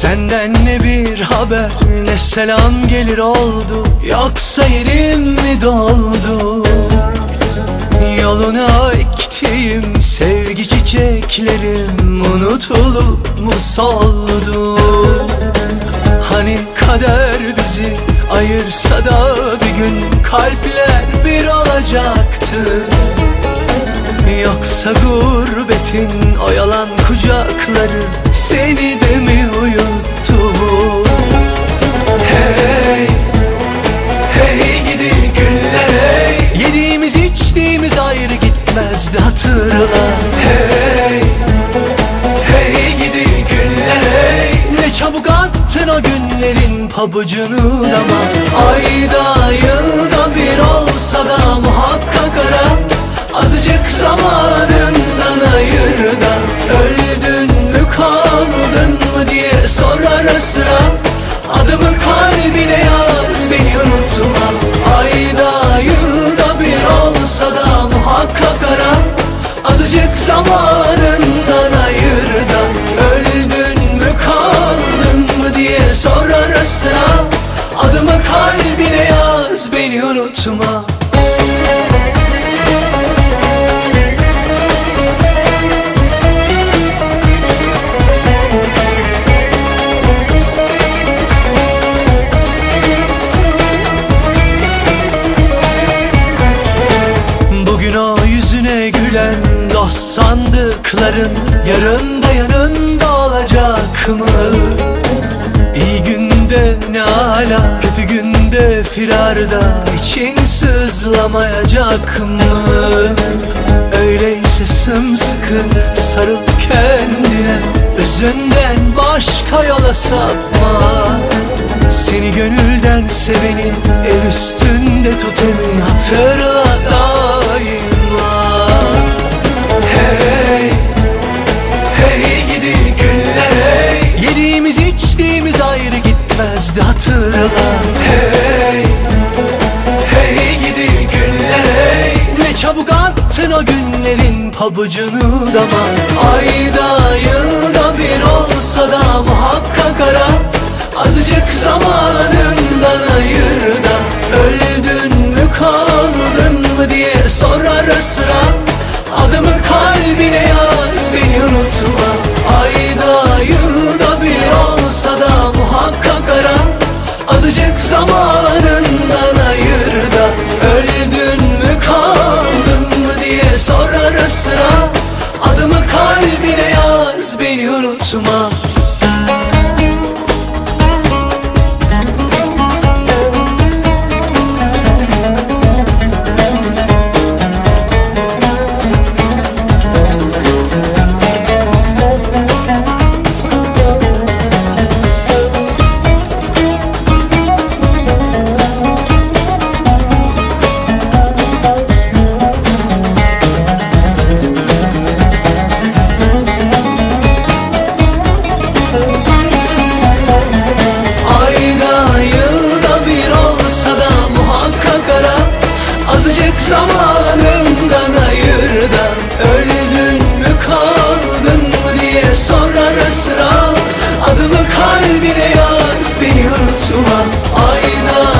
Senden ne bir haber ne selam gelir oldu? Yoksa yerim mi doldu? Yoluna ektiğim sevgi çiçeklerim Unutulup mu soldu? Hani kader bizi ayırsa da bir gün Kalpler bir olacaktı. Yoksa gurbetin o yalan kucakları Seni de gitmezdi hatırla. Hey, hey gidi günler hey. Ne çabuk attın o günlerin pabucunu dama Azıcık zamanından ayır da Öldün mü kaldın mı diye sor ara sıra Adımı kalbine yaz beni unutma. Bugün o yüzüne gülen sandıkların Yarın da yanında olacak mı? İyi günde ne ala Kötü günde firarda için sızlamayacak mı? Öyleyse sımsıkı sarıl kendine Özünden başka yola sapma Seni gönülden seveni el üstünde tutemi hatırla daima hatırla. Hey, hey gidi günler hey. Ne çabuk attın o günlerin pabucunu dama Ayda yılda bir olsa da muhakkak ara. Azıcık zamanından ayır da Öldün mü kaldın mı diye sor ara kalbine yaz beni unutma Azıcık zamanından ayır da Öldün mü kaldın mı diye sor ara sıra Adımı kalbine yaz beni unutma. Ay